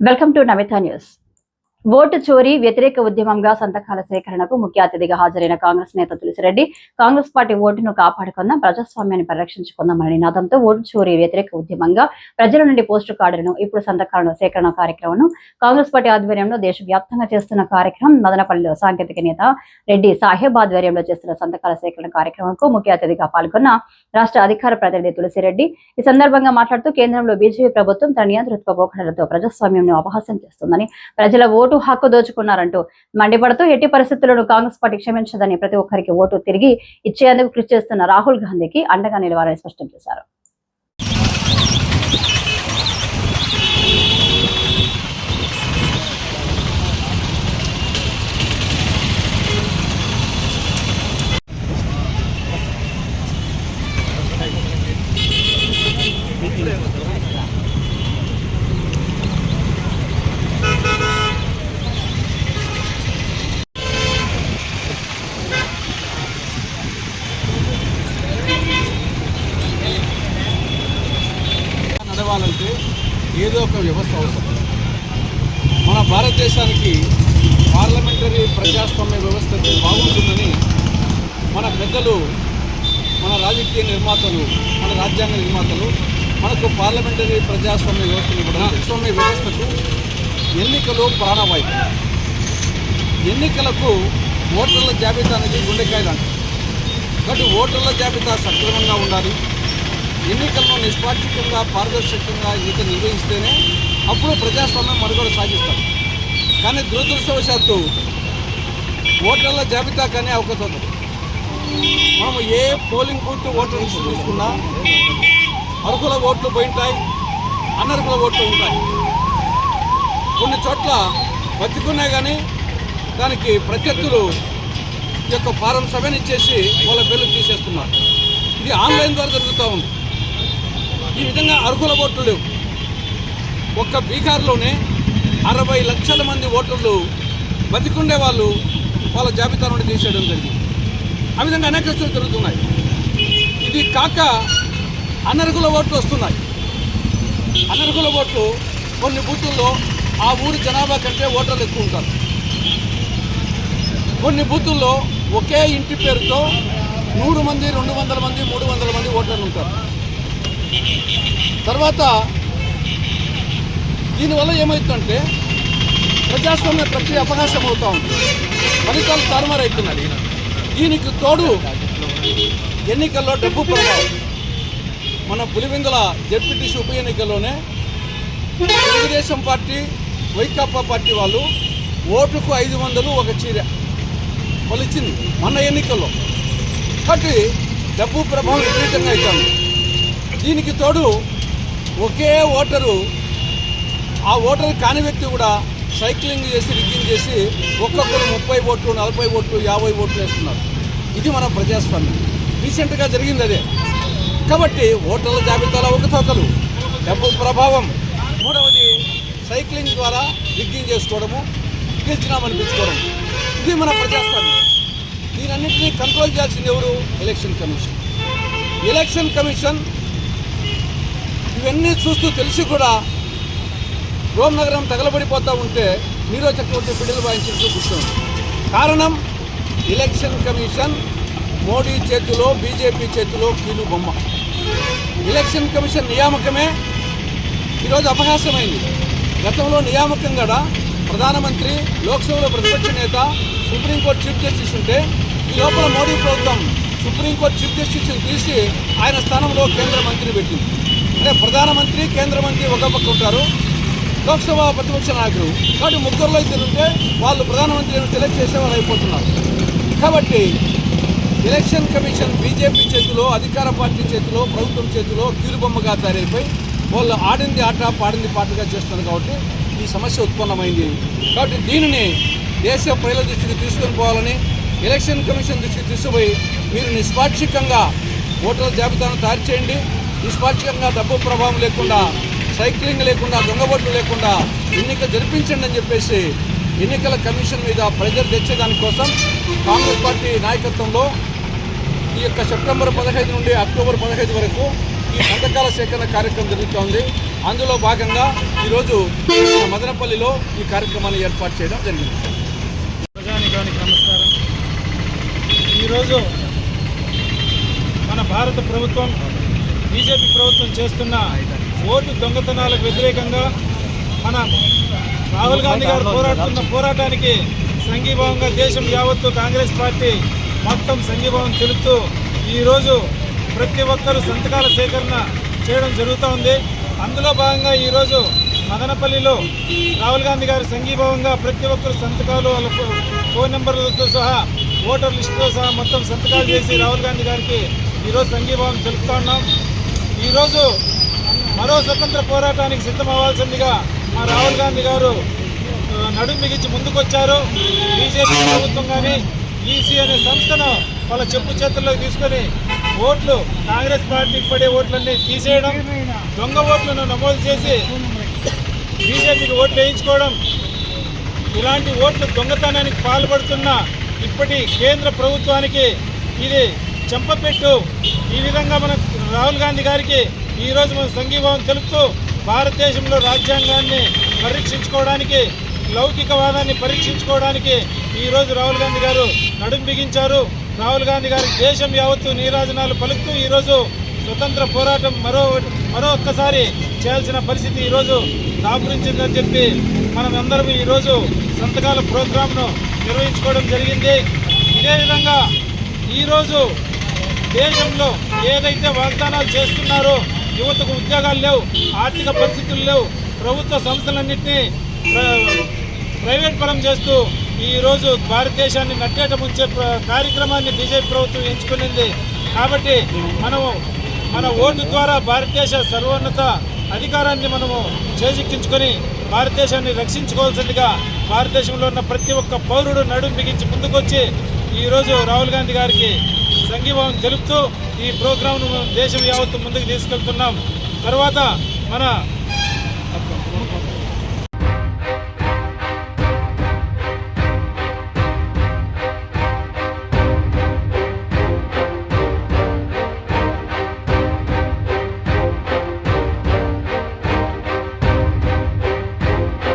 Welcome to Namitha news Vote చోరీ వ్యతిరేక ఉద్యమంగా సంతకాల సేకరణకు ముఖ్య అతిథిగా హాజరైన కాంగ్రెస్ నేత తులసిరెడ్డి కాంగ్రెస్ పార్టీ ఓటును కాపాడుకుందాం ప్రజాస్వామ్యాన్ని పరిరక్షించుకుందామని నినాదంతో ఓటు చోరీ వ్యతిరేక ఉద్యమంగా ప్రజల నుండి పోస్టు కార్డులను ఇప్పుడు సంతకాలను సేకరణ కార్యక్రమం కాంగ్రెస్ పార్టీ ఆధ్వర్యంలో దేశవ్యాప్తంగా చేస్తున్న కార్యక్రమం మదనపల్లిలో సాంకేతిక నేత రెడ్డి సాహెబ్ ఆధ్వర్యంలో చేస్తున్న సంతకాల సేకరణ కార్యక్రమంకు ముఖ్య అతిథిగా పాల్గొన్న రాష్ట్ర అధికార ప్రతినిధి తులసిరెడ్డి. ఈ సందర్భంగా మాట్లాడుతూ కేంద్రంలో బీజేపీ ప్రభుత్వం తన నియంతృత్వ పోకడలతో ప్రజాస్వామ్యంను అపహాస్యం చేస్తుందని ప్రజల ఓటు హక్కు దోచుకున్నారంటూ మండిపడుతూ ఎట్టి పరిస్థితులను కాంగ్రెస్ పార్టీ క్షమించదని ప్రతి ఒక్కరికి ఓటు తిరిగి ఇచ్చేందుకు కృషి చేస్తున్న రాహుల్ గాంధీకి అండగా నిలవాలని స్పష్టం చేశారు. నడవాలంటే ఏదో ఒక వ్యవస్థ అవసరం. మన భారతదేశానికి పార్లమెంటరీ ప్రజాస్వామ్య వ్యవస్థ బాగుంటుందని మన పెద్దలు మన రాజకీయ నిర్మాతలు మన రాజ్యాంగ నిర్మాతలు మనకు పార్లమెంటరీ ప్రజాస్వామ్య వ్యవస్థను ఇవ్వడం ప్రజాస్వామ్య వ్యవస్థకు ఎన్నికలు ప్రాణవాయువు. ఎన్నికలకు ఓటర్ల జాబితా అనేది గుండెకాయలు అంటారు కాబట్టి ఓటర్ల జాబితా సక్రమంగా ఉండాలి. ఎన్నికలను నిష్పాక్షికంగా పారదర్శకంగా ఈత నిర్వహిస్తేనే అప్పుడు ప్రజాస్వామ్యం మనుగడ సాగిస్తాం. కానీ దురదృష్టవశాత్తు ఓటర్ల జాబితా కానీ అవకతవకలు మనం ఏ పోలింగ్ బూత్ ఓటర్ లిస్టు తీసుకున్నా అర్హుల ఓట్లు పోయింటాయి అనర్హుల ఓట్లు ఉంటాయి. కొన్ని చోట్ల బతుకున్నాయి కానీ దానికి ప్రత్యర్థులు యొక్క ఫారం సభనిచ్చేసి ఇచ్చేసి వాళ్ళ పేర్లు తీసేస్తున్నారు. ఇది ఆన్లైన్ ద్వారా జరుగుతూ ఉంది. ఈ విధంగా అర్హుల ఓట్లు లేవు. ఒక్క బీహార్లోనే అరవై లక్షల మంది ఓటర్లు బతికుండే వాళ్ళు వాళ్ళ జాబితా నుండి తీసేయడం జరిగింది. ఆ విధంగా అనేక చోట్ల జరుగుతున్నాయి. ఇది కాక అనర్హుల ఓట్లు వస్తున్నాయి. అనర్హుల ఓట్లు కొన్ని బూతుల్లో ఆ ఊరి జనాభా కంటే ఓటర్లు ఎక్కువ ఉంటారు. కొన్ని బూతుల్లో ఒకే ఇంటి పేరుతో నూరు మంది రెండు వందల మంది మూడు వందల మంది ఓటర్లు ఉంటారు. తర్వాత దీనివల్ల ఏమవుతుందంటే ప్రజాస్వామ్య ప్రక్రియ అపహాస్యం అవుతూ ఉంది. ఫలితాలు తారుమారవుతున్నాయి దీనికి తోడు ఎన్నికల్లో డబ్బు ప్రభావం మన పులివెందుల జడ్పీటీసీ ఉప ఎన్నికల్లోనే తెలుగుదేశం పార్టీ వైకాపా పార్టీ వాళ్ళు ఓటుకు ఐదు వందలు ఒక చీర వాళ్ళు ఇచ్చింది ఎన్నికల్లో. కాబట్టి డబ్బు ప్రభావం విపరీతంగా అవుతుంది. దీనికి తోడు ఒకే ఓటరు ఆ ఓటరు కాని వ్యక్తి కూడా సైక్లింగ్ చేసి రిగ్గింగ్ చేసి ఒక్కొక్కరు ముప్పై ఓట్లు నలభై ఓట్లు యాభై ఓట్లు వేస్తున్నారు. ఇది మన ప్రజాస్వామ్యం. రీసెంట్గా జరిగింది అదే. కాబట్టి ఓటర్ల జాబితాలో అవకతవకలు డబ్బు ప్రభావం. మూడవది సైక్లింగ్ ద్వారా రిగ్గింగ్ చేసుకోవడము గెలిచినామనిపించుకోవడం. ఇది మన ప్రజాస్వామ్యం. దీనన్నింటినీ కంట్రోల్ చేయాల్సింది ఎవరు? Election commission. ఎలక్షన్ కమిషన్ ఇవన్నీ చూస్తూ తెలిసి కూడా రోమ్ నగరం తగలబడిపోతూ ఉంటే నీరో చక్రవర్తి బిడ్డలు వాయించినట్టు కూర్చోండి కారణం ఎలక్షన్ కమిషన్ మోడీ చేతిలో బీజేపీ చేతిలో కీలు బొమ్మ. ఎలక్షన్ కమిషన్ నియామకమే. ఈరోజు అపహాస్యమైంది. గతంలో నియామకం కూడా ప్రధానమంత్రి లోక్సభలో ప్రతిపక్ష నేత సుప్రీంకోర్టు చీఫ్ జస్టిస్ ఉంటే ఈ లోపల మోడీ ప్రభుత్వం సుప్రీంకోర్టు చీఫ్ జస్టిస్ని తీసి ఆయన స్థానంలో కేంద్ర మంత్రిని పెట్టింది. అంటే ప్రధానమంత్రి కేంద్ర మంత్రి ఒక పక్క ఉంటారు. లోక్సభ ప్రతిపక్ష నాయకులు. కాబట్టి ముగ్గురులో ఇద్దరు ఉంటే వాళ్ళు ప్రధానమంత్రిని సెలెక్ట్ చేసేవారు అయిపోతున్నారు. కాబట్టి ఎలక్షన్ కమిషన్ బీజేపీ చేతిలో అధికార పార్టీ చేతిలో ప్రభుత్వం చేతిలో కీలుబొమ్మగా తయారైపోయి వాళ్ళు ఆడింది ఆట పాడింది పాటగా చేస్తున్నారు కాబట్టి ఈ సమస్య ఉత్పన్నమైంది. కాబట్టి దీనిని దేశ ప్రజల దృష్టికి తీసుకొని పోవాలని ఎలక్షన్ కమిషన్ దృష్టికి తీసుకుపోయి మీరు నిష్పాక్షికంగా ఓటర్ల జాబితాను తయారు చేయండి. నిష్పాక్షికంగా డబ్బు ప్రభావం లేకుండా సైక్లింగ్ లేకుండా దొంగ ఓట్లు లేకుండా ఎన్నిక జరిపించండి అని చెప్పేసి ఎన్నికల కమిషన్ మీద ప్రెజర్ తెచ్చేదానికోసం కాంగ్రెస్ పార్టీ నాయకత్వంలో ఈ యొక్క సెప్టెంబర్ పదహైదు నుండి అక్టోబర్ పదహైదు వరకు ఈ సంతకాల సేకరణ కార్యక్రమం జరుగుతోంది. అందులో భాగంగా ఈరోజు మదనపల్లిలో ఈ కార్యక్రమాన్ని ఏర్పాటు చేయడం జరిగింది. ప్రజానికానికి ఈరోజు మన భారత ప్రభుత్వం బీజేపీ ప్రభుత్వం చేస్తున్న ఓటు దొంగతనాలకు వ్యతిరేకంగా మన రాహుల్ గాంధీ గారు పోరాడుతున్న పోరాటానికి సంఘీభావంగా దేశం యావత్తు కాంగ్రెస్ పార్టీ మొత్తం సంఘీభావం తెలుపుతూ ఈరోజు ప్రతి ఒక్కరూ సంతకాల సేకరణ చేయడం జరుగుతూ ఉంది. అందులో భాగంగా ఈరోజు మదనపల్లిలో రాహుల్ గాంధీ గారి సంఘీభావంగా ప్రతి ఒక్కరు సంతకాలు వాళ్ళ ఫోన్ నెంబర్లతో సహా ఓటర్ లిస్టుతో సహా మొత్తం సంతకాలు చేసి రాహుల్ గాంధీ గారికి ఈరోజు సంఘీభావం తెలుపుతా ఉన్నాం. ఈరోజు మరో స్వతంత్ర పోరాటానికి సిద్ధమవ్వాల్సిందిగా మా రాహుల్ గాంధీ గారు నడుం బిగించి ముందుకొచ్చారు. బీజేపీ ప్రభుత్వం కానీ ఈసీ అనే సంస్థను వాళ్ళ చెప్పు చేతుల్లోకి తీసుకొని ఓట్లు కాంగ్రెస్ పార్టీకి పడే ఓట్లన్నీ తీసేయడం దొంగ ఓట్లను నమోదు చేసి బీజేపీకి ఓట్లు వేయించుకోవడం ఇలాంటి ఓట్లు దొంగతనానికి పాల్పడుతున్న ఇప్పటి కేంద్ర ప్రభుత్వానికి ఇది చెంపపెట్టు. ఈ విధంగా మన రాహుల్ గాంధీ గారికి ఈరోజు మన సంఘీభావం తెలుపుతూ భారతదేశంలో రాజ్యాంగాన్ని పరీక్షించుకోవడానికి లౌకికవాదాన్ని పరీక్షించుకోవడానికి ఈరోజు రాహుల్ గాంధీ గారు నడుం బిగించారు. రాహుల్ గాంధీ గారికి దేశం యావత్తు నీరాజనాలు పలుకుతూ ఈరోజు స్వతంత్ర పోరాటం మరో మరో ఒక్కసారి చేయాల్సిన పరిస్థితి ఈరోజు దాపురించిందని చెప్పి మనం అందరం ఈరోజు సంతకాల ప్రోగ్రాంను నిర్వహించుకోవడం జరిగింది. ఇదే విధంగా ఈరోజు దేశంలో ఏదైతే వాగ్దానాలు చేస్తున్నారో యువతకు ఉద్యోగాలు లేవు ఆర్థిక పరిస్థితులు లేవు ప్రభుత్వ సంస్థలన్నింటినీ ప్ర- ప్రైవేట్ పరం చేస్తూ ఈరోజు భారతదేశాన్ని నట్టేట ముంచే కార్యక్రమాన్ని బీజేపీ ప్రభుత్వం ఎంచుకునింది. కాబట్టి మనము మన ఓటు ద్వారా భారతదేశ సర్వోన్నత అధికారాన్ని మనము చేజిక్కించుకొని భారతదేశాన్ని రక్షించుకోవాల్సిందిగా భారతదేశంలో ఉన్న ప్రతి ఒక్క పౌరుడు నడుం బిగించి ముందుకొచ్చి ఈరోజు రాహుల్ గాంధీ గారికి సంఘీభావం తెలుపుతూ ఈ ప్రోగ్రాంను దేశం యావత్తు ముందుకు తీసుకెళ్తున్నాం. తర్వాత మన